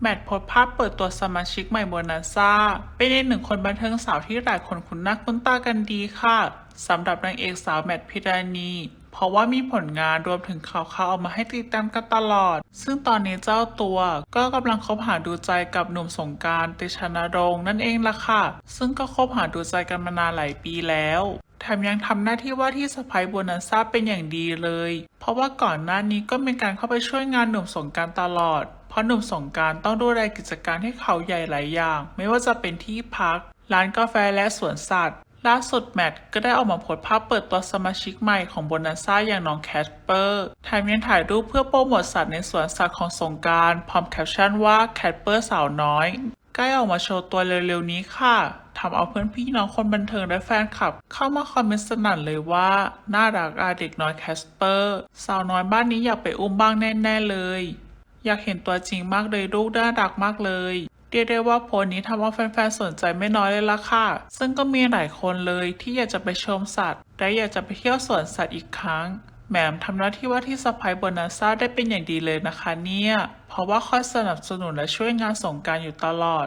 แมทโพสภาพเปิดตัวสมาชิกใหม่โบนัสซ่า เป็นอีกหนึ่งคนบันเทิงสาวที่หลายคนคุ้นหน้าคุ้นตากันดีค่ะสำหรับนางเอกสาวแมทพิราณี เพราะว่ามีผลงานรวมถึงข่าวๆออกมาให้ติดตามกันตลอด ซึ่งตอนนี้เจ้าตัวก็กำลังคบหาดูใจกับหนุ่มสงการติชนรงค์นั่นเองล่ะค่ะ ซึ่งก็คบหาดูใจกันมานานหลายปีแล้วแถมยังทำหน้าที่ว่าที่สะพ้ายโบนัสซ่าเป็นอย่างดีเลย เพราะว่าก่อนหน้านี้ก็มีการเข้าไปช่วยงานหนุ่มสงการตลอด ราะหนุ่มสงการต้องดูแลกิจการให้เขาใหญ่หลายอย่าง ไม่ว่าจะเป็นที่พัก ร้านกาแฟและสวนสัตว์ ล่าสุดแมทก็ได้ออกมาโพสภาพเปิดตัวสมาชิกใหม่ของโบนัสซ่าอย่างน้องแคสเปอร์แถมยังถ่ายรูปเพื่อโปรโมทสัตว์ในสวนสัตว์ของสงการพร้อมแคปชั่นว่าแคสเปอร์สาวน้อยใกล้ออกมาโชว์ตัวเร็วๆนี้ค่ะทำเอาเพื่อนพี่น้องคนบันเทิงและแฟนคลับ เข้ามาคอมเมนต์สนั่นเลยว่า น่ารักอาเด็กน้อยแคสเปอร์ สาวน้อยบ้านนี้อยากไปอุ้มบ้างแน่ ๆ เลย อยากเห็นตัวจริงมากเลยลูกน่ารักมากเลยเรียกได้ว่าโพสนี้ทำเอาแฟนๆสนใจไม่น้อยเลยล่ะค่ะ ซึ่งก็มีหลายคนเลยที่อยากจะไปชมสัตว์ และอยากจะไปเที่ยวสวนสัตว์อีกครั้ง แหม่มทำหน้าที่ว่าที่สะพายโบนัสซาได้เป็นอย่างดีเลยนะคะเนี่ย เพราะว่าคอยสนับสนุนและช่วยงานสงการอยู่ตลอด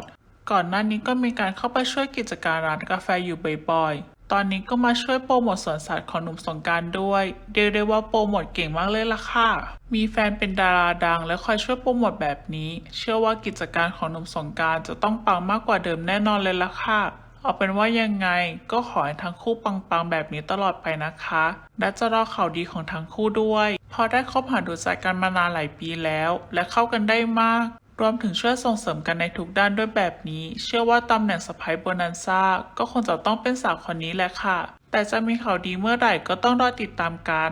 ก่อนหน้านี้ก็มีการเข้าไปช่วยกิจการร้านกาแฟอยู่บ่อยๆ ตอนนี้ก็มาช่วยโปรโมทสวนสัตว์ของหนุ่มสงการด้วย เรียกได้ว่าโปรโมทเก่งมากเลยล่ะค่ะ มีแฟนเป็นดาราดัง และคอยช่วยโปรโมทแบบนี้ เชื่อว่ากิจการของหนุ่มสงการจะต้องปังมากกว่าเดิมแน่นอนเลยล่ะค่ะเอาเป็นว่ายังไงก็ขอให้ทั้งคู่ปังๆแบบนี้ตลอดไปนะคะ และจะรอข่าวดีของทั้งคู่ด้วยพราะได้คบหาดูใจกันมานานหลายปีแล้ว และเข้ากันได้มาก รวมถึงช่วยส่งเสริมกันในทุกด้านด้วยแบบนี้ เชื่อว่าตำแหน่งสไพ้ายโบนันซ่าก็คงจะต้องเป็นสาวคนนี้แหละค่ะ แต่จะมีข่าวดีเมื่อไหร่ก็ต้องรอติดตามกัน